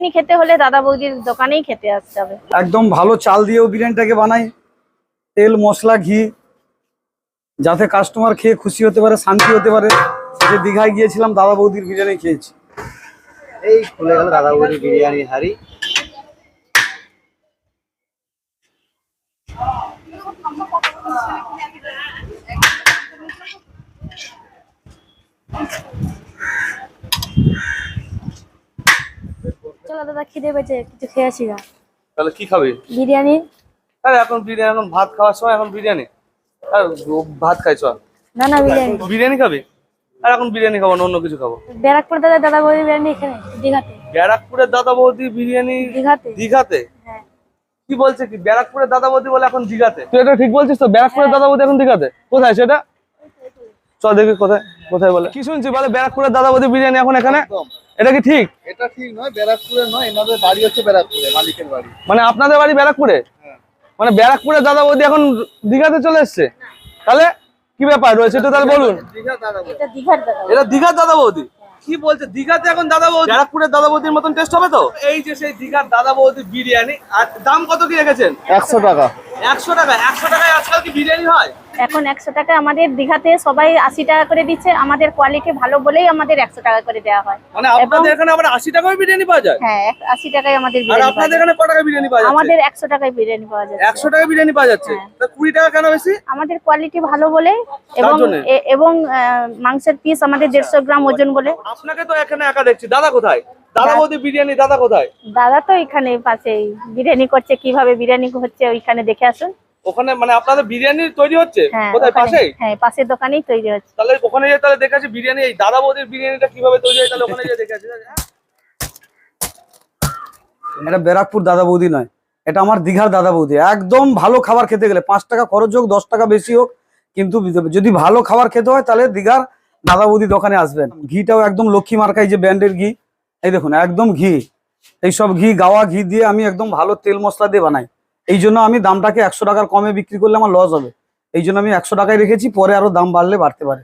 বিরিয়ানি খেতে হলে দাদা বৌদির দোকানেই খেতে আসতে হবে। একদম ভালো চাল দিয়েও বিরিয়ানিটাকে বানাই তেল মশলা ঘি যাতে কাস্টমার খেয়ে খুশি হতে পারে শান্তি হতে পারে। যে দীঘায় গিয়েছিলাম দাদা বৌদির বিরিয়ানি খেয়েছি। এই খুলে গেল দাদা বৌদি বিরিয়ানি হাড়ি। দাদা খিদে পেয়েছে কিছু খেয়ে আসি না তাহলে কি খাবে? বিরিয়ানি। আরে এখন বিরিয়ানি এখন ভাত খাওয়ার সময় এখন বিরিয়ানি। আর ভাত খাই না না বিরিয়ানি। বিরিয়ানি খাবি? আর এখন বিরিয়ানি খাব না অন্য কিছু খাব। ব্যারাকপুর দাদা দাদা বৌদি বিরিয়ানি এখানে দীঘাতে। ব্যারাকপুরের দাদা বৌদি বিরিয়ানি দীঘাতে। দীঘাতে? হ্যাঁ। কি বলছে কি? ব্যারাকপুরের দাদা বৌদি বলে এখন দীঘাতে। তুই এটা ঠিক বলছিস তো? ব্যারাকপুরের দাদা বৌদি এখন দীঘাতে? কোথায় সেটা? চল দেখি কোথায় কোথায় বলে। কি শুনছি বলে? ব্যারাকপুরের দাদা বৌদি বিরিয়ানি এখন এখানে? এটা কি ঠিক? এটা ঠিক নয় ব্যারাকপুরে নয় এনাদের বাড়ি হচ্ছে ব্যারাকপুরে মালিকের বাড়ি। মানে আপনাদের বাড়ি ব্যারাকপুরে? মানে ব্যারাকপুরের দাদা বৌদি এখন দীঘাতে চলে এসছে? তাহলে কি ব্যাপার রয়েছে একটু তাহলে বলুন। দাদা এটা দীঘার দাদা এটা দীঘার দাদা বৌদি? কি বলছে দীঘাতে এখন দাদা বৌদি? ব্যারাকপুরের দাদা বৌদির মতন টেস্ট হবে তো? এই যে সেই দীঘার দাদা বৌদি বিরিয়ানি আর দাম কত কি রেখেছেন? একশো টাকা। একশো টাকা একশো টাকায় আজকাল কি বিরিয়ানি হয়? এখন একশো টাকা আমাদের দীঘাতে সবাই আশি টাকা করে দিচ্ছে আমাদের কোয়ালিটি ভালো বলেই আমাদের একশো টাকা করে দেওয়া হয়। মানে আপনাদের এখানে আবার আশি টাকায় বিরিয়ানি পাওয়া যায়? হ্যাঁ এক- আশি টাকায় আমাদের বিরিয়ানি আপনাদের এখানে ক টাকা বিরিয়ানি পাওয়া যাচ্ছে? আমাদের একশো টাকায় বিরিয়ানি পাওয়া যাচ্ছে। একশো টাকা বিরিয়ানি পাওয়া যাচ্ছে? হ্যাঁ। তা কুড়ি টাকা কেন বেশি? আমাদের কোয়ালিটি ভালো বলে এবং এবং মাংসের পিস আমাদের দেড়শো গ্রাম ওজন বলে। আপনাকে তো এখানে একা দেখছি। দাদা কোথায়? দাদা বৌদি বিরিয়ানি দাদা কোথায়? দাদা তো এখানে পাশেই। বিরিয়ানি করছে কীভাবে বিরিয়ানি হচ্ছে ওইখানে দেখে আসুন। ওখানে মানে আপনাদের বিরিয়ানি তৈরি হচ্ছে? হ্যাঁ কোথায়? হ্যাঁ পাশের দোকানেই তৈরি হচ্ছে। তাহলে ওখানে গিয়ে তাহলে দেখে আসি বিরিয়ানি এই দাদা বৌদির বিরিয়ানিটা কীভাবে তৈরি হয় তাহলে ওখানে গিয়ে দেখে আসি? এটা ব্যারাকপুর দাদা বৌদি নয় এটা আমার দীঘার দাদা বৌদি। একদম ভালো খাবার খেতে গেলে পাঁচ টাকা খরচ হোক দশ টাকা বেশি হোক কিন্তু যদি ভালো খাবার খেতে হয় তাহলে দীঘার দাদা বৌদি দোকানে আসবেন। ঘিটাও একদম লক্ষ্মী মার্কাই যে ব্র্যান্ডের ঘি এই দেখুন একদম ঘি। এইসব ঘি গাওয়া ঘি দিয়ে আমি একদম ভালো তেল মশলা দিয়ে বানাই। এই জন্য আমি দামটাকে একশো টাকার কমে বিক্রি করলে আমার লস হবে। এই জন্য আমি একশো টাকায় রেখেছি পরে আরও দাম বাড়লে বাড়তে পারে।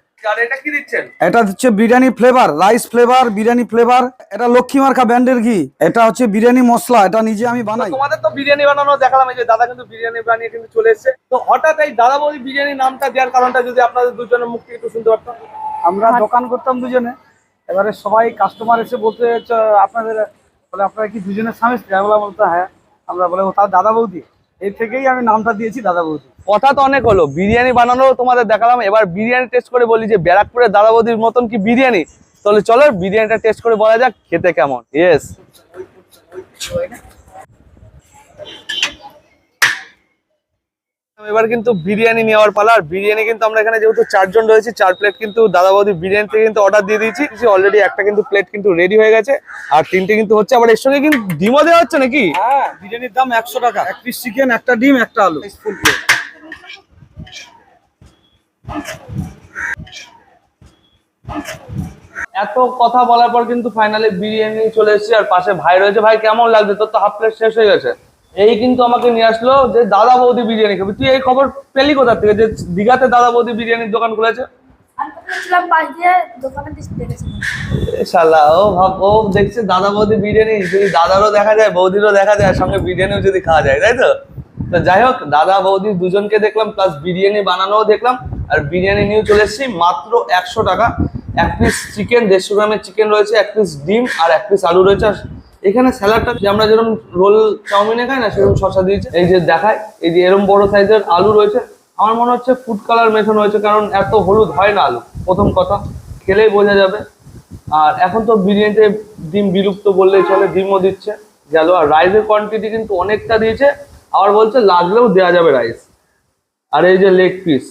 এটা হচ্ছে biryani flavour rice flavour biryani flavour এটা লক্ষ্মী মার্কা ব্র্যান্ডের ঘি। এটা হচ্ছে বিরিয়ানি মশলা এটা নিজে আমি বানাই। তোমাদের তো বিরিয়ানি বানানো দেখালাম এই যে দাদা কিন্তু বিরিয়ানি বানিয়ে কিন্তু চলে এসেছে। তো হঠাৎ এই দাদা বৌদি বিরিয়ানি নামটা দেওয়ার কারণটা যদি আপনাদের দুজনের মুখ থেকে একটু শুনতে পারতাম। আমরা দোকান করতাম দুজনে। এবারে সবাই কাস্টমার এসে বলতে আপনাদের বলে আপনারা কি দুজনের স্বামী স্ত্রী আমি বললাম, বলতে হ্যাঁ আমরা বলে তার দাদা বৌদি এর থেকেই আমি নামটা দিয়েছি দাদা বৌদি কথা তো অনেক হলো বিরিয়ানি বানানো তোমাদের দেখালাম এবার বিরিয়ানি টেস্ট করে বলি যে ব্যারাকপুরের দাদা বৌদির মতন কি বিরিয়ানি তাহলে চলো বিরিয়ানিটা টেস্ট করে বলা যাক খেতে কেমন ইয়েস এবার কিন্তু বিরিয়ানি নেওয়ার পালা। আর বিরিয়ানি কিন্তু আমরা এখানে যেহেতু চারজন রয়েছি চার প্লেট কিন্তু দাদা বৌদি বিরিয়ানি থেকে কিন্তু অর্ডার দিয়ে দিয়েছি। অলরেডি একটা কিন্তু প্লেট কিন্তু রেডি হয়ে গেছে। আর তিনটে কিন্তু হচ্ছে আবার এর সঙ্গে কিন্তু ডিমও দেওয়া হচ্ছে নাকি? হ্যাঁ বিরিয়ানির দাম একশো টাকা। এক পিস চিকেন একটা ডিম একটা আলু। ফুল প্লেট এত কথা বলার পর কিন্তু ফাইনালি বিরিয়ানি চলে এসেছে। আর পাশে ভাই রয়েছে। ভাই কেমন লাগছে? তোর তো হাফ প্লেট শেষ হয়ে গেছে। এই কিন্তু আমাকে নিয়ে আসলো যে দাদা বৌদি বিরিয়ানি খাবি। তুই এই খবর পেলি কোথা থেকে? যে দীঘাতে দাদা বৌদি বিরিয়ানির দোকান খুলেছে? শালা ও ভাব ও দেখছে দাদা বৌদি বিরিয়ানি যদি দাদারও দেখা যায় বৌদিরও দেখা যায় সঙ্গে বিরিয়ানিও যদি খাওয়া যায় তাই তো? তো যাই হোক দাদা বৌদি দুজনকে দেখলাম প্লাস বিরিয়ানি বানানোও দেখলাম আর বিরিয়ানি নিয়ে চলে এসেছি মাত্র একশো টাকা। এক পিস চিকেন দেড়শো গ্রামের চিকেন রয়েছে এক পিস ডিম আর এক পিস আলু রয়েছে আর এখানে স্যালাডটা যে আমরা যেরকম রোল চাউমিনে খাই না, সেরকম শসা দিয়েছে। এই যে দেখায় এই যে এরকম বড় সাইজের আলু রয়েছে। আমার মনে হচ্ছে ফুড কালার মেশানো হয়েছে, কারণ এত হলুদ হয় না আলু। প্রথম কথা, খেলেই বোঝা যাবে। আর এখন তো বিরিয়ানিতে ডিম বিলুপ্ত বললেই চলে, ডিমও দিচ্ছে। গেল, আর রাইসের কোয়ান্টিটি কিন্তু অনেকটা দিয়েছে। আবার বলছে লাগলেও দেওয়া যাবে রাইস আর এই যে লেগ পিস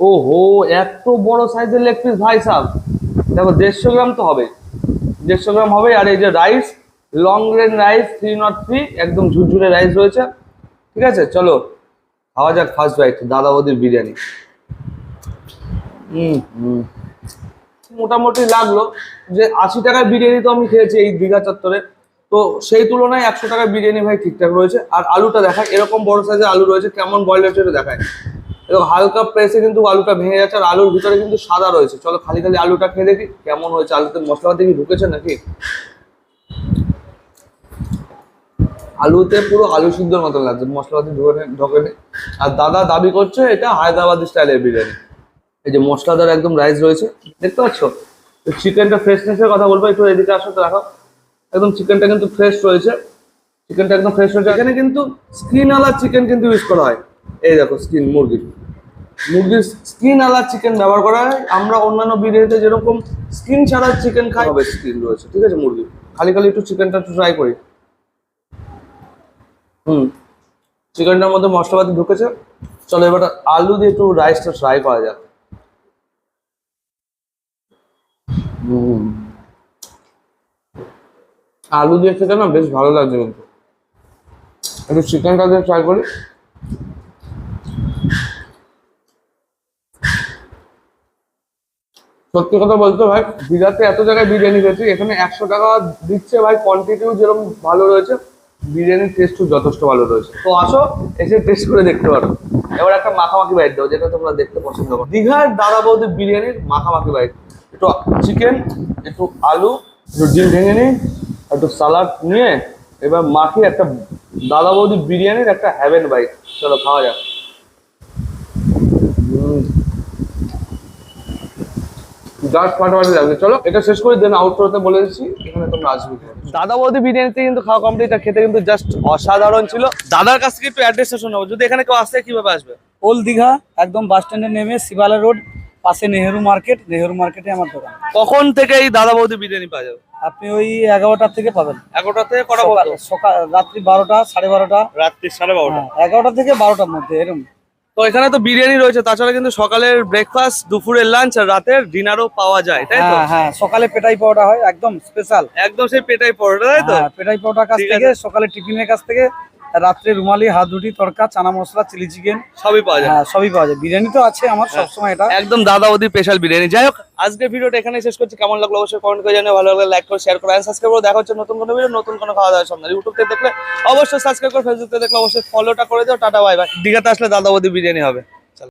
ও হো এত বড় সাইজের লেগ পিস ভাই সাহ দেখো, দেড়শো গ্রাম তো হবে দেড়শো গ্রাম হবে আর এই যে rice long range rice three not three একদম ঝুরঝুরে রাইস রয়েছে। ঠিক আছে? চলো, খাওয়া যাক ফার্স্ট বাইট দাদা বৌদির বিরিয়ানি। মোটামুটি লাগল যে আশি টাকার বিরিয়ানি তো আমি খেয়েছি এই দীঘা চত্বরে। তো সেই তুলনায় একশো টাকার বিরিয়ানি ভাই ঠিকঠাক রয়েছে। আর আলুটা দেখায় এরকম বড় সাইজের আলু রয়েছে, কেমন বয়েল হয়েছে এটা দেখায় এবং হালকা প্রেসে কিন্তু আলুটা ভেঙে যাচ্ছে, আর আলুর ভিতরে কিন্তু সাদা রয়েছে। চলো, খালি খালি আলুটা খেয়ে দেখি, কেমন হয়েছে? আলুতে মশলাপাতি কি ঢুকেছে নাকি? আলুতে পুরো আলু সিদ্ধর মতন লাগছে, মশলাপাতি ঢোকে ঢোকেনি। আর দাদা দাবি করছে এটা হায়দ্রাবাদি স্টাইলের বিরিয়ানি। এই যে মশলাদার একদম রাইস রয়েছে, দেখতে পাচ্ছ? চিকেনটা ফ্রেশনেসের কথা বলব, একটু এদিকে আসো তো দেখো একদম চিকেনটা কিন্তু ফ্রেশ রয়েছে। চিকেনটা একদম ফ্রেশ রয়েছে। এখানে কিন্তু স্কিন আলা চিকেন কিন্তু ইউজ করা হয়। এই দেখো স্কিন মুরগির। মুরগির স্কিন আলা চিকেন ব্যবহার করা হয়। আমরা অন্যান্য বিরিয়ানিতে যেরকম স্কিন ছাড়া চিকেন খাই হবে স্কিন রয়েছে, ঠিক আছে মুরগি খালি খালি একটু চিকেনটা একটু ট্রাই করি। হুম। চিকেনটার মধ্যে মশলাপাতি ঢুকেছে। চলো এবার আলু দিয়ে একটু রাইসটা ট্রাই করা যাক। আলু দিয়ে খেতে না বেশ ভালো লাগছে কিন্তু। একটু চিকেনটা দিয়ে ট্রাই করি। সত্যি কথা বলতে ভাই দীঘাতে এত জায়গায় বিরিয়ানি খেয়েছি, এখানে একশো টাকা দিচ্ছে ভাই কোয়ান্টিটিও যেরকম ভালো রয়েছে। বিরিয়ানির টেস্টও যথেষ্ট ভালো রয়েছে। তো আসো, এসে টেস্ট করে দেখতে পারো। এবার একটা মাখামাখি বাইট দাও, যেটা তোমরা দেখতে পছন্দ করো। দীঘার দাদা বৌদি বিরিয়ানির মাখামাখি বাইট একটু চিকেন একটু আলু, একটু ডিম ভেঙে নিই একটু সালাড নিয়ে, এবার মাখি একটা দাদা বৌদি বিরিয়ানির একটা হ্যাভেন বাইট চলো, খাওয়া যাক। ফাটাফাটি চলো এটা শেষ করে দেন আউটরোতে বলে দিচ্ছি এখানে তোমরা আসবে। দাদা বৌদি বিরিয়ানিতে কিন্তু খাওয়া কমপ্লিট খেতে কিন্তু জাস্ট অসাধারণ ছিল। দাদার কাছ থেকে একটু অ্যাড্রেসটা শোনাবো। যদি এখানে কেউ আসে কীভাবে আসবে? ওল দীঘা একদম বাস স্ট্যান্ডে নেমে শিবালা রোড পাশে নেহেরু মার্কেট নেহেরু মার্কেটে আমার দোকান। কখন থেকে এই দাদা বৌদি বিরিয়ানি পাওয়া যাবে? আপনি ওই এগারোটার থেকে পাবেন। এগারোটা থেকে কটা সকাল সকাল রাত্রি বারোটা সাড়ে বারোটা। রাত্রি সাড়ে বারোটা। হ্যাঁ, এগারোটা থেকে বারোটার মধ্যে এরকম তো এখানে তো বিরিয়ানি রয়েছে তাছাড়া কিন্তু সকালের ব্রেকফাস্ট দুপুরের লাঞ্চ আর রাতের ডিনারও পাওয়া যায় তাই তো? হ্যাঁ হ্যাঁ সকালে পেটাই পাওয়াটা হয় একদম স্পেশাল একদম সেই পেটাই পরোটা তাই তো? হ্যাঁ পেটাই পরোটা কাছ থেকে সকালে টিফিনের কাছ থেকে রাত্রে রুমালি হাত রুটি তড়কা চানা মশলা চিলি চিকেন। সবই পাওয়া যায়। হ্যাঁ সবই পাওয়া যায়। বিরিয়ানি তো আছে আমার সবসময় এটা। একদম দাদা ওদি স্পেশাল বিরিয়ানি। যাই হোক আজকে ভিডিওটা এখানে শেষ করছি। কেমন লাগল অবশ্যই কমেন্ট করে জানিয়ে ভালো লাগলে লাইক করে শেয়ার করে সাবস্ক্রাইব করে। দেখা হচ্ছে নতুন কোনো ভিডিও নতুন কোনো খাওয়া দাওয়া সামনে। ইউটিউব থেকে দেখলে অবশ্যই সাবস্ক্রাইব করে ফেসবুক থেকে দেখলে অবশ্যই ফলোটা করে দাও। টাটা বাই বাই দীঘাতে আসলে দাদা ওদি বিরিয়ানি হবে।